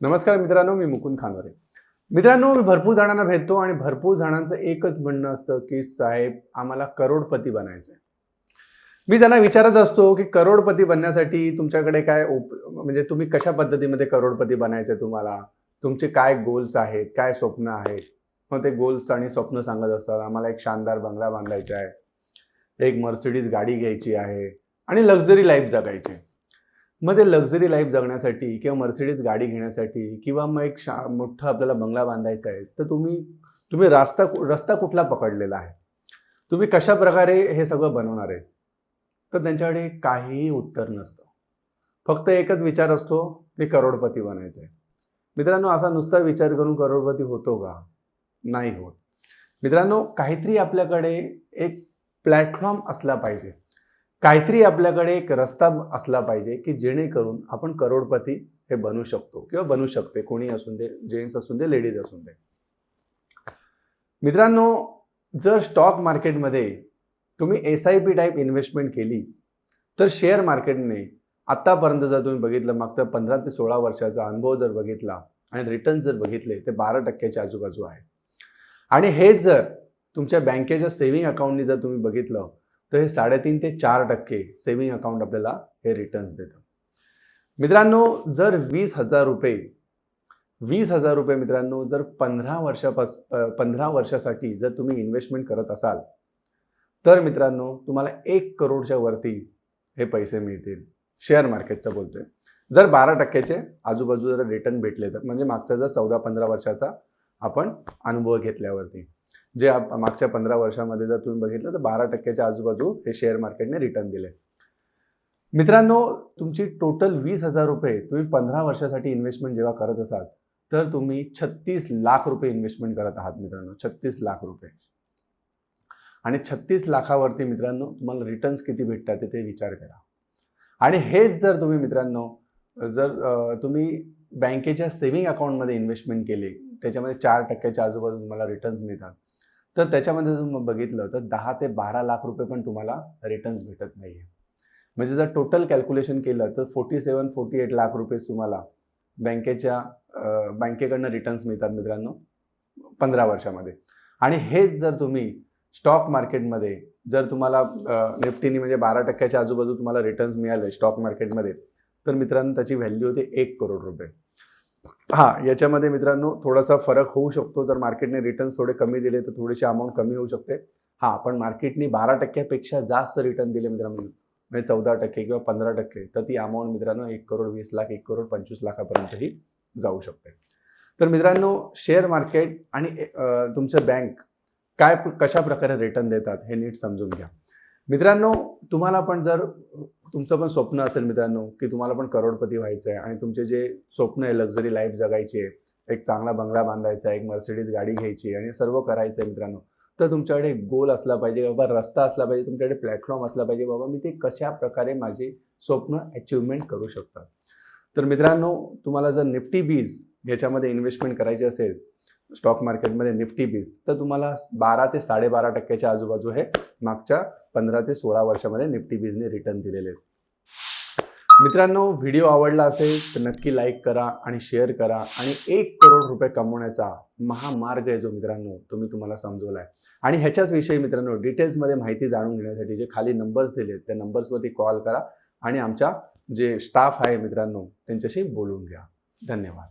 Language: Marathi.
नमस्कार मित्रांनो मी मुकुंद खानोरे मित्रांनो मी भरपूर जणांना भेटतो आणि भरपूर जणांचं एकच म्हणणं असतं की साहेब आम्हाला करोडपती बनायचं आहे मी त्यांना विचारत असतो की करोडपती बनण्यासाठी तुमच्याकडे काय उप म्हणजे तुम्ही कशा पद्धतीमध्ये करोडपती बनायचं आहे तुम्हाला? तुमचे काय गोल्स आहेत? काय स्वप्न आहेत? मग ते गोल्स आणि स्वप्न सांगत असतात आम्हाला एक शानदार बंगला बांधायचा आहे एक मर्सिडीज गाडी घ्यायची आहे आणि लक्झरी लाईफ जगायची आहे. मग ते लक्झरी लाईफ जगण्यासाठी किंवा मर्सिडीज गाडी घेण्यासाठी किंवा मग एक शा मोठं आपल्याला बंगला बांधायचा आहे तर तुम्ही तुम्ही रास्ता रस्ता कुठला पकडलेला आहे? तुम्ही कशा प्रकारे हे सगळं बनवणार आहे? तर त्यांच्याकडे काहीही उत्तर नसतं. फक्त एकच विचार असतो की करोडपती बनायचं आहे. मित्रांनो असा नुसता विचार करून करोडपती होतो का? नाही होत. मित्रांनो काहीतरी आपल्याकडे एक प्लॅटफॉर्म असला पाहिजे. काहीतरी आपल्याकडे एक रस्ता असला पाहिजे की जेणेकरून आपण करोडपती हे बनू शकतो किंवा बनू शकते. कोणी असून दे जेंट्स असून दे लेडीज असून दे. मित्रांनो जर स्टॉक मार्केटमध्ये तुम्ही S I P type investment केली तर शेअर मार्केटने आत्तापर्यंत जर तुम्ही बघितलं मागच्या पंधरा ते सोळा वर्षाचा अनुभव जर बघितला आणि रिटर्न जर बघितले ते बारा टक्क्याच्या आजूबाजू आहे. आणि हेच जर तुमच्या बँकेच्या सेव्हिंग अकाउंटनी जर तुम्ही बघितलं तर हे साडेतीन ते चार टक्के सेव्हिंग अकाउंट आपल्याला हे रिटर्न्स देतं. मित्रांनो जर वीस हजार रुपये वीस हजार रुपये मित्रांनो जर पंधरा वर्षापास पंधरा वर्षासाठी जर तुम्ही इन्व्हेस्टमेंट करत असाल तर मित्रांनो तुम्हाला एक करोडच्या वरती हे पैसे मिळतील. शेअर मार्केटचं बोलतोय. जर बारा टक्क्याचे आजूबाजू जर रिटर्न भेटले तर म्हणजे मागचा जर चौदा पंधरा वर्षाचा आपण अनुभव घेतल्यावरती. जे मागच्या पंधरा वर्षामध्ये जर तुम्ही बघितलं तर बारा टक्क्याच्या आजूबाजू हे शेअर मार्केटने रिटर्न दिले. मित्रांनो तुमची टोटल वीस हजार रुपये तुम्ही पंधरा वर्षासाठी इन्व्हेस्टमेंट जेव्हा करत असाल तर तुम्ही छत्तीस लाख रुपये इन्व्हेस्टमेंट करत आहात मित्रांनो. छत्तीस लाख रुपये. आणि छत्तीस लाखावरती मित्रांनो तुम्हाला रिटर्न्स किती भेटतात ते- विचार करा. आणि हेच जर तुम्ही मित्रांनो जर तुम्ही बँकेच्या सेव्हिंग अकाउंटमध्ये इन्व्हेस्टमेंट केली त्याच्यामध्ये चार टक्क्याच्या आजूबाजू तुम्हाला रिटर्न्स मिळतात तर त्याच्यामध्ये जर मग बघितलं तर दहा ते बारा लाख रुपये पण तुम्हाला रिटर्न्स भेटत नाही आहे म्हणजे जर टोटल कॅल्क्युलेशन केलं तर forty seven forty eight lakh रुपये तुम्हाला बँकेच्या बँकेकडनं रिटर्न्स मिळतात मित्रांनो पंधरा वर्षामध्ये. आणि हेच जर तुम्ही स्टॉक मार्केटमध्ये जर तुम्हाला निफ्टीनी म्हणजे बारा टक्क्याच्या आजूबाजू तुम्हाला रिटर्न्स मिळाले स्टॉक मार्केटमध्ये तर मित्रांनो त्याची व्हॅल्यू होते एक करोड रुपये. हा याच्यामध्ये मित्रांनो थोडासा फरक होऊ शकतो. जर मार्केटने रिटर्न्स थोडे कमी दिले तर थोडीशी अमाऊंट कमी होऊ शकते. हां पण मार्केटने बारा टक्क्यापेक्षा जास्त रिटर्न दिले मित्रांनो. म्हणजे चौदा टक्के किंवा पंधरा टक्के तर ती अमाऊंट मित्रांनो एक करोड वीस लाख एक करोड पंचवीस लाखापर्यंतही जाऊ शकते. तर मित्रांनो शेअर मार्केट आणि तुमचं बँक काय कशा प्रकारे रिटर्न देतात हे नीट समजून घ्या. मित्रांनो तुम्हाला पण जर तुमचं पण स्वप्न असेल मित्रांनो की तुम्हाला पण करोडपती व्हायचं आहे आणि तुमचे जे स्वप्न आहे लक्झरी लाईफ जगायची आहे एक चांगला बंगला बांधायचा आहे एक मर्सिडीज गाडी घ्यायची आणि सर्व करायचं आहे मित्रांनो तर तुमच्याकडे गोल असला पाहिजे बाबा रस्ता असला पाहिजे तुमच्याकडे प्लॅटफॉर्म असला पाहिजे बाबा मी ते कशा प्रकारे माझे स्वप्न अचिव्हमेंट करू शकतात. तर मित्रांनो तुम्हाला जर निफ्टी बीज याच्यामध्ये इन्व्हेस्टमेंट करायची असेल स्टॉक मार्केटमध्ये निफ्टी बीज. तर तुम्हाला बारा ते साडेबारा टक्क्याच्या आजूबाजू हे मागच्या पंधरा ते सोळा वर्षामध्ये निफ्टी बीजने रिटर्न दिलेले आहेत. मित्रांनो व्हिडिओ आवडला असेल तर नक्की लाईक करा आणि शेअर करा. आणि एक करोड रुपये कमवण्याचा महामार्ग आहे जो मित्रांनो तो मी तुम्हाला समजवला आहे आणि ह्याच्याच विषयी मित्रांनो डिटेल्समध्ये माहिती जाणून घेण्यासाठी जे खाली नंबर्स दिले त्या नंबर्सवरती कॉल करा आणि आमच्या जे स्टाफ आहे मित्रांनो त्यांच्याशी बोलून घ्या. धन्यवाद.